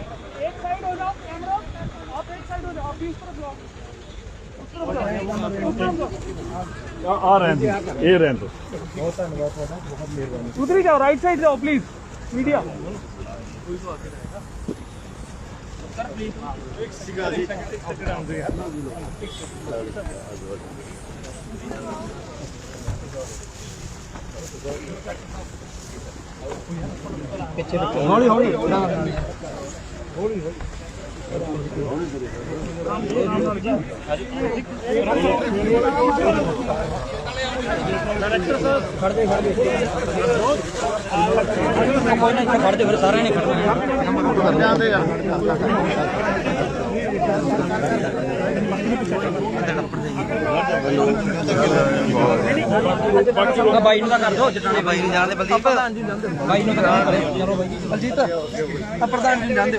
एक साइड हो जाओ कैमरा आप एक साइड हो जाओ आप भी उस तरफ जाओ उस तरफ जाओ उस तरफ जाओ ਆ ਰਹਿਣ ਦਿਓ, ਇਹ ਰਹਿਣ ਦੋ ਹੌਲੀ ਹੌਲੀ। ਡਾਇਰੈਕਟਰ ਸਾਹਿਬ ਖੜਦੇ ਖੜਦੇ ਕੋਈ ਨਾ ਖੜਦੇ ਫਿਰ ਸਾਰਿਆਂ ਨੇ ਖੜਨਾ ਜਾਂਦੇ ਆ ਬਾਈ ਨੂੰ ਤਾਂ ਕਰ ਦੋ ਜਟਾਣੇ ਬਾਈ ਨੂੰ ਜਾਣਦੇ ਬਲਦੀਪ ਪ੍ਰਧਾਨ ਜੀ ਜਾਣਦੇ। ਬਾਈ ਨੂੰ ਤਾਂ ਕਰੇ ਚਲੋ ਬਾਈ ਬਲਜੀਤ ਆ ਪ੍ਰਧਾਨ ਜੀ ਜਾਣਦੇ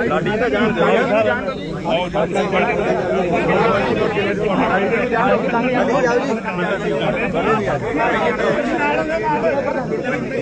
ਲਾਡੀ ਤਾਂ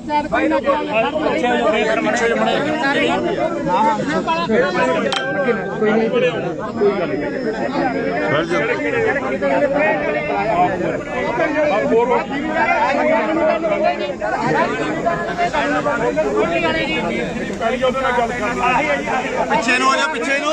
ਸਰ ਆਓ ਪਿੱਛੇ ਨੂੰ ਆ ਜਾ ਪਿੱਛੇ ਨੂੰ।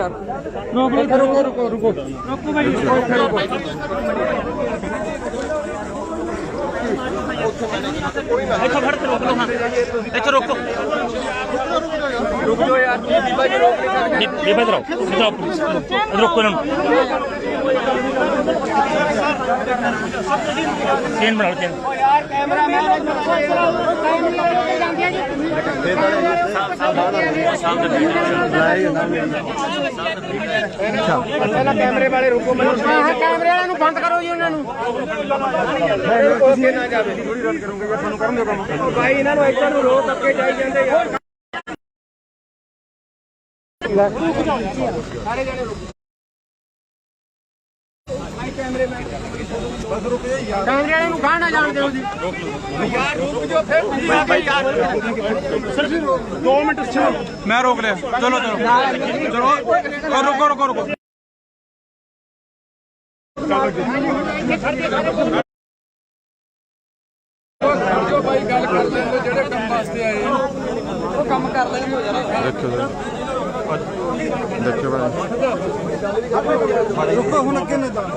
ਲੋ ਰੋਕ ਲੋ ਇੱਥੋਂ ਫੜ ਕੇ ਰੋਕ ਲਓ ਹਾਂ ਇੱਥੇ ਰੋਕੋ ਰੁਕ ਜਾਓ ਯਾਰ ਬੀਬਾ ਜੀ ਰੋਕ ਨਹੀਂ ਸਕਦੇ ਇਹ ਬਦਰ ਆਓ ਸਿੱਧਾ ਉੱਪਰ ਇਧਰ ਰੁਕੋ ਇਹਨਾਂ ਨੂੰ ਚੇਨ ਬਣਾ ਲਓ ਚੇਨ ਯਾਰ ਕੈਮਰਾਮੈਨ ਕੈਮਰੇ ਜਾਂਦੀਆਂ ਜੀ ਪਹਿਲਾਂ ਕੈਮਰੇ ਵਾਲੇ ਰੁਕੋ ਮੈਨੂੰ ਹਾਂ ਕੈਮਰੇ ਵਾਲਿਆਂ ਨੂੰ ਬੰਦ ਕਰੋ ਜੀ ਉਹਨਾਂ ਨੂੰ ਓਕੇ ਨਾ ਜਾਵੇ ਥੋੜੀ ਰਨ ਕਰੂੰਗਾ ਜੇ ਤੁਹਾਨੂੰ ਕਰਨ ਦਿਓ ਕੰਮ ਭਾਈ ਇਹਨਾਂ ਨੂੰ ਇੱਧਰ ਨੂੰ ਰੋਕ ਅੱਗੇ ਜਾਈ ਜਾਂਦੇ ਯਾਰ ਸਾਰੇ ਜਣੇ ਰੁਕੋ ਕੈਮਰੇ ਵਾਲਿਆਂ ਨੂੰ ਗਾਹ ਨਾ ਜਾਣ ਦਿਓ ਜੀ। ਯਾਰ ਰੁਕ ਜਾਓ ਫਿਰ ਤੁਸੀਂ ਆ ਗਏ ਯਾਰ ਮੈਂ ਰੋਕ ਲਿਆ। ਚਲੋ ਚਲੋ। ਚਲੋ ਰੁਕੋ ਰੁਕੋ ਰੁਕੋ। ਅੱਗੇ ਨਾ ਜਾਓ।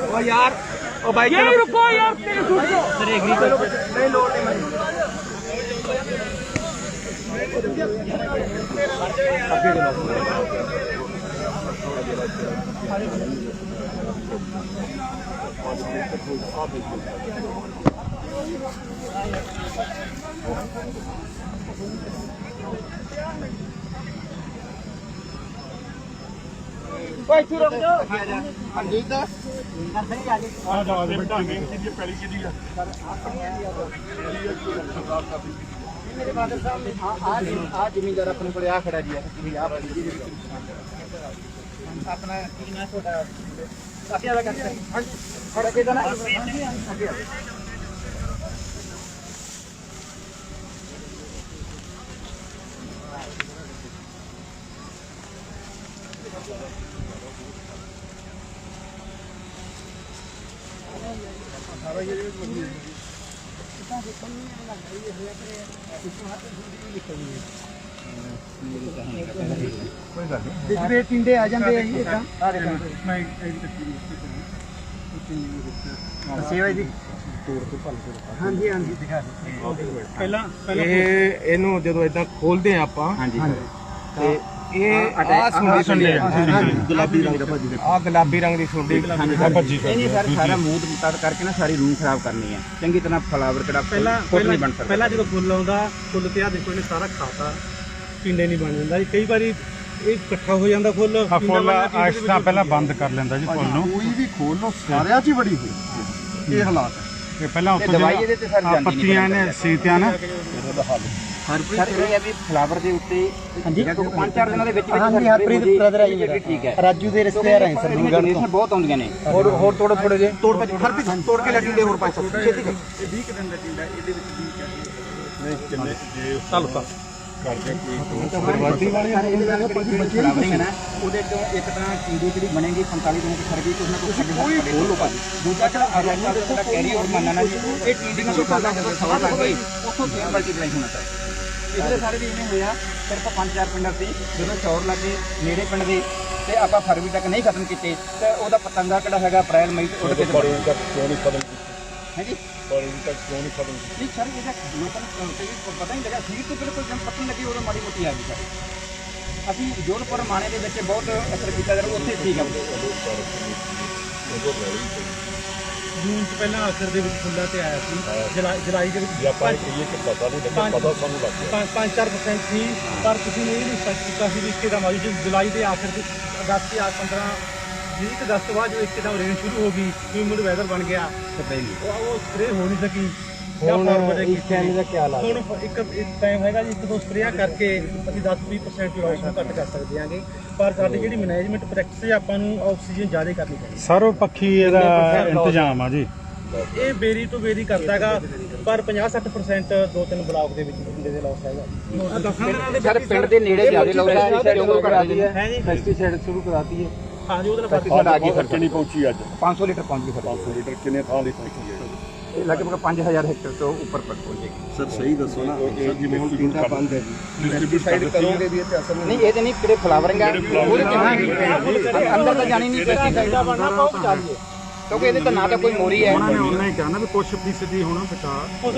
ਉਹ ਯਾਰ ਉਹ ਬਾਈਕ ਯਾਰ ਰੁਕੋ ਯਾਰ ਤੇਰੇ ਛੁੱਟ ਜਾ ਸਰ ਐਗਰੀ ਨਹੀਂ ਲੋੜ ਨਹੀਂ ਮੈਨੂੰ। ਓਏ ਇੱਥੇ ਰੁਕ ਜਾ। ਆ ਜਾ ਦੇ। ਬਟਾਂਗੇ ਕਿਹਦੀ ਪੈਲੀ ਕਿਹਦੀ ਆ ਮੇਰੇ ਫਾਦਰ ਸਾਹਿਬ ਨੇ ਆ ਆ ਜ਼ਮੀਨਦਾਰ ਆਪਣੇ ਕੋਲੇ ਆ ਖੜਾ ਜੀ ਆ ਆ ਜੀ ਆਪਣਾ ਕੀ ਨਾ? ਤੁਹਾਡਾ ਅੱਗੇ ਵਾਲਾ ਕਰ ਹਾਂਜੀ ਖੜਾ ਕੇ ਨਾ ਅੱਗੇ ਜਿਹੜੇ ਟਿੰਡੇ ਆ ਜਾਂਦੇ ਆ ਜੀ ਇਦਾਂ ਸੇਵਾ ਜੀ ਹਾਂਜੀ ਹਾਂਜੀ ਦਿਖਾ ਪਹਿਲਾਂ ਇਹ ਇਹਨੂੰ ਜਦੋਂ ਇਦਾਂ ਖੋਲਦੇ ਆ ਆਪਾਂ ਹਾਂਜੀ ਤੇ ਇਹ ਆ ਸੁੰਡੀ ਗੁਲਾਬੀ ਰੰਗ ਦਾ ਭਾਜੀ ਆ ਗੁਲਾਬੀ ਰੰਗ ਦੀ ਸੁੰਡੀ। ਭੱਜੀ। ਇਹ ਨਹੀਂ ਸਰ ਸਾਰਾ ਮੂੰਹ ਮੁਤਾਬਕ ਕਰਕੇ ਨਾ ਸਾਰੀ ਰੂਮ ਖਰਾਬ ਕਰਨੀ ਹੈ। ਚੰਗੀ ਤਰ੍ਹਾਂ ਫਲਾਵਰ ਕਿਹੜਾ ਪਹਿਲਾਂ ਨਹੀਂ ਬਣ ਸਕਦਾ। ਪਹਿਲਾਂ ਜਦੋਂ ਫੁੱਲ ਆਉਂਦਾ ਫੁੱਲ ਤੇ ਆ ਦੇਖੋ ਇਹਨੇ ਸਾਰਾ ਖਾਤਾ। ਪਿੰਡੇ ਨਹੀਂ ਬਣ ਜਾਂਦਾ। ਜੀ ਕਈ ਵਾਰੀ ਇਹ ਇਕੱਠਾ ਹੋ ਜਾਂਦਾ ਫੁੱਲ। ਆ ਫੁੱਲ ਇਸ ਤਰ੍ਹਾਂ ਪਹਿਲਾਂ ਬੰਦ ਕਰ ਲੈਂਦਾ ਜੀ ਫੁੱਲ ਨੂੰ। ਕੋਈ ਵੀ ਖੋਲ ਲੋ ਸਾਰਿਆਂ 'ਚ ਹੀ ਬੜੀ ਹੋਈ। ਇਹ ਹਾਲਾਤ ਹੈ। ਪਹਿਲਾਂ ਉੱਤੋਂ ਦਵਾਈ ਇਹਦੇ ਤੇ ਸਰ ਜਾਂਦੀ ਨਹੀਂ ਪੱਤੀਆਂ ਨੇ ਸੀਤਿਆਂ ਨਾ। ਸਰ ਇਹ ਹੈ ਵੀ ਫਲਾਵਰ ਦੇ ਉੱਤੇ ਹਾਂਜੀ। ਪੰਜ ਚਾਰ ਦਿਨਾਂ ਦੇ ਵਿੱਚ ਵਿੱਚ ਹਾਂਜੀ, ਹਰਪ੍ਰੀਤ brother ਆ ਜੀ ਮੇਰਾ। ਠੀਕ ਹੈ। ਰਾਜੂ ਦੇ ਰਿਸ਼ਤੇਦਾਰ ਆਏ ਸਰ ਡੋਨੇਸ਼ਨ ਬਹੁਤ ਆਉਂਦੀਆਂ ਨੇ। ਹੋਰ ਹੋਰ ਤੋੜੋ ਥੋੜੇ ਜੇ ਤੋੜ ਪਾ ਹਰਪ੍ਰੀਤ ਤੋੜ ਕੇ ਲੈ ਟਿੰਡੇ ਹੋਰ ਪੰਜ ਸੱਤ ਛੇਤੀ ਕਰ। ਫਲਾਵਰਿੰਗ ਹੈ ਨਾ ਉਹਦੇ ਤੋਂ ਇੱਕ ਤਾਂ ਕੀੜੀ ਜਿਹੜੀ ਬਣੇਗੀ 45 ਦਿਨਾਂ ਦੀ ਸਰਦੀ ਕੁਝ ਨਾ ਕੁਝ ਸਾਡੇ ਕੋਈ ਖੋਲ ਲੋ ਭਾਜੀ। ਦੂਜਾ ਜਿਹੜਾ ਅਰੈਂਜਾ ਦੇ ਜਿਹੜਾ ਕੈਰੀ ਔਰ ਮੰਨਣਾ ਜੀ ਇਹ ਟੀਡੀਆਂ ਤੋਂ ਪਹਿਲਾਂ ਜਦੋਂ ਸਵਾ ਲੱਗ ਗਈ ਉੱਥੋਂ ਫੇਰ ਮਲਟੀਪਲਾਈ ਹੋਣਾ ਚਾਹੀਦਾ ਪਿਛਲੇ ਸਾਰੇ ਵੀ ਇਵੇਂ ਹੋਇਆ ਸਿਰਫ ਪੰਜ ਚਾਰ ਪਿੰਡਾਂ ਸੀ ਜਦੋਂ ਚੌਰ ਲੱਗੇ ਨੇੜੇ ਪਿੰਡ ਦੇ ਤੇ ਆਪਾਂ ਫਰਵਰੀ ਤੱਕ ਨਹੀਂ ਖਤਮ ਕੀਤੇ ਤੇ ਉਹਦਾ ਪਤੰਗਾ ਕਿਹੜਾ ਹੈਗਾ ਅਪ੍ਰੈਲ ਮਈ ਚ ਉੱਡ ਕੇ ਤੇ ਕਿਉਂ ਨਹੀਂ ਖਤਮ ਹੈ ਜੀ? ਪਰ ਤੱਕ ਕਿਉਂ ਨਹੀਂ ਖਤਮ ਨਹੀਂ ਸਰ ਇਹਦਾ ਲੋਕਾਂ ਨੂੰ ਪਤਾ ਨਹੀਂ ਲੱਗਾ ਸੀਟ ਤੋਂ ਬਿਲਕੁਲ ਜਮ ਪੱਤੀ ਲੱਗੀ ਉਦੋਂ ਮਾੜੀ ਮੋਟੀ ਆ ਗਈ ਸਰ। ਅਸੀਂ ਜੋਧਪੁਰ ਮਾਣੇ ਦੇ ਵਿੱਚ ਬਹੁਤ ਅਸਰ ਕੀਤਾ ਜਦ ਉੱਥੇ ਠੀਕ ਆ। ਜੂਨ ਚ ਪਹਿਲਾਂ ਆਖਰ ਦੇ ਵਿੱਚ ਫੁੱਲਾਂ ਤੇ ਆਇਆ ਸੀ। ਜੁਲਾਈ ਜੁਲਾਈ ਦੇ ਵਿੱਚ ਜੇ ਆਪਾਂ ਇਹ ਕਹੀਏ ਕਿ ਪਤਾ ਨਹੀਂ ਲੱਗਾ ਪਤਾ ਸਾਨੂੰ ਲੱਗ ਗਿਆ। 5-4% ਸੀ। ਪਰ ਤੁਸੀਂ ਨੇ ਇਹ ਨਹੀਂ ਸਪਸ਼ਟ ਕੀਤਾ ਸੀ ਵੀ ਇੱਕੇ ਦਾ ਮਾਜੀ ਜੁਲਾਈ ਦੇ ਆਖਰ ਦੇ ਅਗਸਤ ਦੇ ਆ 15 20 ਕੁ ਅਗਸਤ ਤੋਂ ਬਾਅਦ ਜੋ ਇੱਕੇ ਦਾ ਰੇਨ ਸ਼ੁਰੂ ਹੋ ਗਈ ਹਿਊਮਿਡ ਵੈਦਰ ਬਣ ਗਿਆ। ਉਹ ਉਹ ਸਪਰੇ ਹੋ ਨਹੀਂ ਸਕੀ। Forward ਇਸ ਟਾਈਮ ਦਾ ਕੀ ਹਾਲ ਹੁਣ ਇੱਕ ਇੱਕ ਟਾਈਮ ਹੈਗਾ ਜੀ ਇੱਕ ਦੋ ਸਪਰੇਆਂ ਕਰਕੇ ਅਸੀਂ 10-20% ਲਾਸ ਨੂੰ ਘੱਟ ਕਰ ਸਕਦੇ ਹਾਂਗੇ ਪਰ ਸਾਡੀ ਜਿਹੜੀ ਮੈਨੇਜਮੈਂਟ ਪ੍ਰੈਕਟਿਸ ਹੈ ਆਪਾਂ ਨੂੰ ਆਕਸੀਜਨ ਜ਼ਿਆਦਾ ਕਰਨੀ ਪੈਂਦੀ। ਸਰਵ ਪੱਖੀ ਇਹਦਾ ਇੰਤਜ਼ਾਮ ਆ ਜੀ। ਹੈ। ਇਹ ਬੇਰੀ ਤੋਂ ਬੇਰੀ ਕਰਦਾਗਾ ਪਰ 50-60% ਦੋ ਤਿੰਨ ਬਲਾਕ ਦੇ ਵਿੱਚ ਬੰਦੇ ਦੇ ਲਾਸ ਹੈਗਾ। ਸਰ ਪਿੰਡ ਦੇ ਨੇੜੇ ਜ਼ਿਆਦਾ ਲੋਕ ਆ ਸ਼ੁਰੂ ਕਰਾਤੀ ਹੈ ਹੈ ਜੀ। ਪੈਸਟੀਸਾਈਡ ਸ਼ੁਰੂ ਕਰਾਤੀ ਹੈ। ਹਾਂ ਜੀ ਉਹਦੇ ਨਾਲ ਫ਼ਰਕ ਆ ਗਈ ਸਰ ਕਿੰਨੀ ਪਹੁੰਚੀ ਅੱਜ? 500 ਲੀਟਰ ਪਹੁੰਚ ਗਈ ਸਰ। 500 ਲੀਟਰ ਕਿੰਨੇ ਥਾਂ ਦੀ ਪਹੁੰਚੀ ਹੈ? ਇਹ ਲਗਭਗ 5000 ਹੈਕਟਰ ਤੋਂ ਉੱਪਰ ਪਰ ਪਹੁੰਚੇਗੀ ਸਰ ਸਹੀ ਦੱਸੋ ਨਾ। ਸਰ ਜਿਵੇਂ ਹੁਣ ਟਿੰਡਾ ਬੰਦ ਹੈ ਜੀ। ਡਿਸਟ੍ਰੀਬਿਊਟ ਕਰ ਕਰੋਗੇ ਵੀ ਇੱਥੇ ਅਸਰ ਨਹੀਂ ਇਹਦੇ ਨਹੀਂ ਕਿਹੜੇ ਫਲਾਵਰਿੰਗ ਆ ਉਹਦੇ ਚ ਅੰਦਰ ਤਾਂ ਜਾਣੀ ਨਹੀਂ ਪੈਸਟੀਸਾਈਡ ਬਣਨਾ ਪਾਉ ਚਾਹੀਏ ਕਿਉਂਕਿ ਇਹਦੇ ਤਾਂ ਨਾ ਤਾਂ ਕੋਈ ਮੋਰੀ ਹੈ। ਉਹਨਾਂ ਨੇ ਉਹਨਾਂ ਹੀ ਕਹਿਣਾ ਵੀ ਕੁਝ ਫੀਸਦੀ ਹੋਣਾ ਬਚਾ।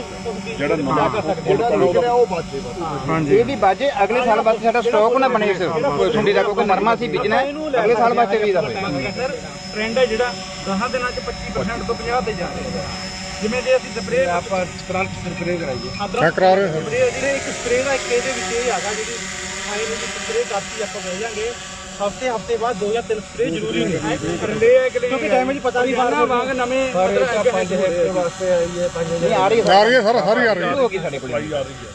ਜਿਹੜਾ ਨਵਾਂ ਜਿਹੜਾ ਨਿਕਲਿਆ ਉਹ ਬਚ ਬਸ। ਹਾਂਜੀ। ਇਹ ਵੀ ਬਾਜੇ ਅਗਲੇ ਸਾਲ ਵਾਸਤੇ ਸਾਡਾ ਸਟਾਕ ਨਾ ਬਣੇ ਇਸ ਸੁੰਡੀ ਦਾ ਕਿਉਂਕਿ ਨਰਮਾ ਸੀ ਬਿਜਨਾ ਅਗਲੇ ਸਾਲ ਵਾਸਤੇ ਵੀ ਦਾ ਹੋਏ ਸਰ ਟ੍ਰੈਂਡ ਹੈ ਜਿਹੜਾ 10 ਦਿਨਾਂ ਚ 25% ਤੋਂ 50 ਤੇ ਜਾ ਰਿਹਾ ਹੈ। ਜਿਵੇਂ ਜੇ ਅਸੀਂ ਸਪਰੇਅ ਆਪਾਂ ਕਰੰਟ ਸਪਰੇ ਕਰਾਈਏ। ਅਦਰਕ ਕਰਾ ਰਹੇ ਹਾਂ? ਸਪਰੇਅ ਜਿਹੜੇ ਇੱਕ ਸਪਰੇਅ ਦਾ ਇੱਕ ਇਹਦੇ ਵਿੱਚ ਇਹ ਹੈਗਾ ਜਿਹੜੀ ਆਏ ਨੂੰ ਸਪਰੇਅ ਕਰਤੀ ਆਪਾਂ ਬਹਿ ਜਾਾਂਗੇ। ਹਫ਼ਤੇ ਹਫ਼ਤੇ ਬਾਅਦ ਦੋ ਜਾਂ ਤਿੰਨ ਸਪਰੇਅ ਜ਼ਰੂਰੀ ਨੇ ਕਰਲੇ ਹੈ ਕਿ ਕਿਉਂਕਿ ਡੈਮੇਜ ਪਤਾ ਨਹੀਂ ਲੱਗਦਾ ਵਾਂਗ ਨਵੇਂ ਤਾਂ 5 ਹੈਕਟਰ ਵਾਸਤੇ ਆਈ ਹੈ 5 ਨਹੀਂ ਆ ਰਹੀ ਆ ਰਹੀ ਹੈ ਸਰ ਸਾਰੀ ਆ ਰਹੀ ਹੋ। ਗਈ ਸਾਡੇ ਕੋਲ।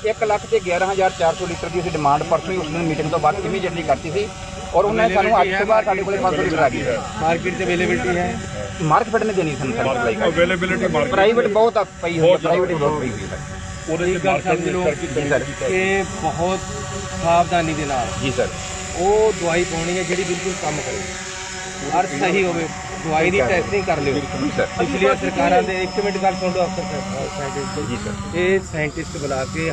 1 ਲੱਖ ਤੇ 11400 ਲੀਟਰ ਦੀ ਅਸੀਂ ਡਿਮਾਂਡ ਪਰਸੋਂ ਹੀ ਉਸ ਦਿਨ ਮੀਟਿੰਗ ਤੋਂ ਬਾਅਦ ਇਮੀਡੀਏਟਲੀ ਕਰਤੀ ਸੀ? ਔਰ ਉਹਨਾਂ ਨੇ ਸਾਨੂੰ ਅੱਜ ਤੋਂ ਬਾਅਦ ਸਾਡੇ ਕੋਲੇ 500 ਲੀਟਰ ਆ ਗਈ ਮਾਰਕੀਟ 'ਚ ਅਵੇਲੇਬਿਲਟੀ ਹੈ? ਮਾਰਕੀਟ ਨੇ ਦੇਣੀ ਸਾਨੂੰ ਸਪਲਾਈ ਅਵੇਲੇਬਿਲਿਟੀ ਮਾਰਕੀਟ ਪ੍ਰਾਈਵੇਟ ਬਹੁਤ ਆ ਪਈ ਹੋਈ ਹੈ ਪ੍ਰਾਈਵੇਟ ਬਹੁਤ ਪਈ ਹੋਈ ਹੈ। ਉਹਦੇ ਚ ਮਾਰਕੀਟ ਜੀ ਸਰ ਕਿ ਬਹੁਤ ਸਾਵਧਾਨੀ ਦੇ ਨਾਲ ਜੀ ਸਰ ਉਹ ਦਵਾਈ ਪਾਉਣੀ ਹੈ ਜਿਹੜੀ ਬਿਲਕੁਲ ਕੰਮ ਕਰੇ। ਔਰ ਸਹੀ ਹੋਵੇ ਦਵਾਈ ਦੀ ਟੈਸਟਿੰਗ ਕਰ ਲਿਓ। ਸਰ ਪਿਛਲੀਆਂ ਸਰਕਾਰਾਂ ਦੇ ਇੱਕ ਮਿੰਟ ਗੱਲ ਸੁਣ ਲਓ ਅਫਸਰ ਸਾਹਿਬ। ਜੀ ਸਰ ਇਹ ਸਾਇੰਟਿਸਟ ਬੁਲਾ ਕੇ